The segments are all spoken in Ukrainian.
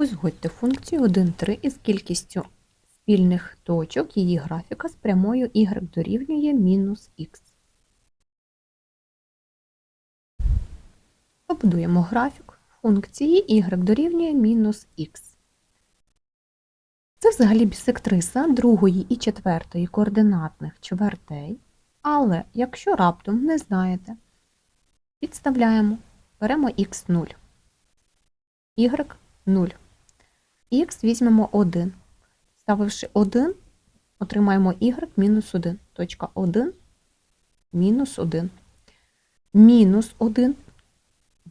Узгодьте функцію 1, 3 із кількістю спільних точок її графіка з прямою y дорівнює мінус х. Побудуємо графік функції y дорівнює мінус х. Це взагалі бісектриса другої і четвертої координатних чвертей, але якщо раптом не знаєте, підставляємо, беремо х0, y 0. Х візьмемо 1. Ставивши 1, отримаємо y мінус 1. Точка 1 мінус 1. Мінус 1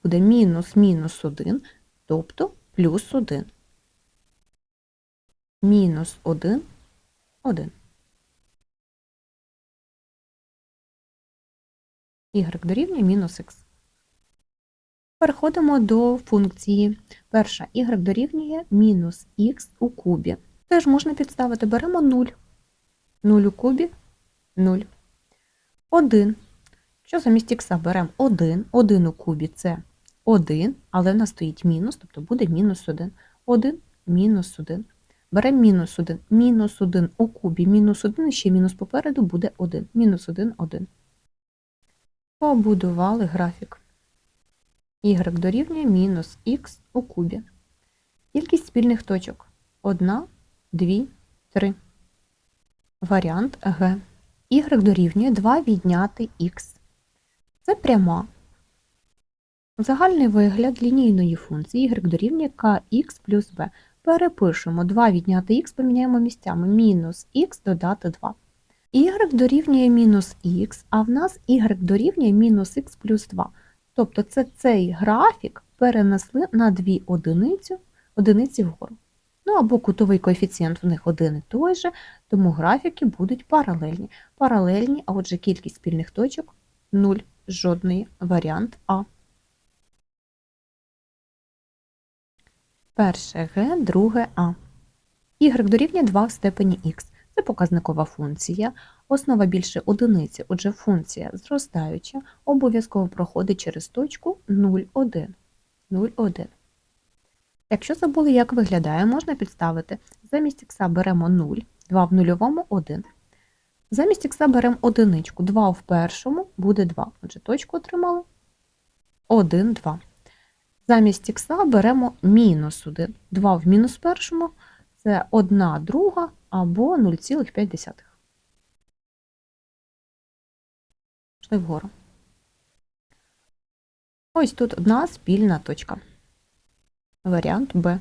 буде мінус мінус 1, тобто плюс 1. Мінус 1, 1. y дорівнює мінус х. Переходимо до функції. Перша y дорівнює мінус х у кубі. Теж можна підставити. Беремо 0. 0 у кубі 0. 1. Якщо замість х беремо 1, 1 у кубі це 1, але в нас стоїть мінус, тобто буде мінус 1. 1, мінус 1. Беремо мінус 1. Мінус 1 у кубі, мінус 1, ще мінус попереду буде 1. Мінус 1, 1. Побудували графік y дорівнює мінус х у кубі. Кількість спільних точок 1, 2, 3. Варіант Г. y дорівнює 2 відняти х. Це пряма. Загальний вигляд лінійної функції y дорівнює kx плюс b. Перепишемо 2 відняти х, поміняємо місцями мінус х додати 2. y дорівнює мінус х, а в нас y дорівнює мінус х плюс 2. Тобто це цей графік перенесли на дві одиницю, одиниці вгору. Ну або кутовий коефіцієнт в них один і той же, тому графіки будуть паралельні. Паралельні, а отже кількість спільних точок 0, жодної варіант А. Перше Г, друге А. Y дорівнює 2 в степені х. Це показникова функція. Основа більше одиниці, отже, функція зростаюча, обов'язково проходить через точку 0,1. 0,1. Якщо забули, як виглядає, можна підставити. Замість х беремо 0, 2 в нульовому 1. Замість х беремо одиничку, 2 в першому буде 2. Отже, точку отримали 1, 2. Замість х беремо мінус 1. 2 в мінус першому це 1 друга або 0,5. Пішли вгору. Ось тут одна спільна точка. Варіант Б.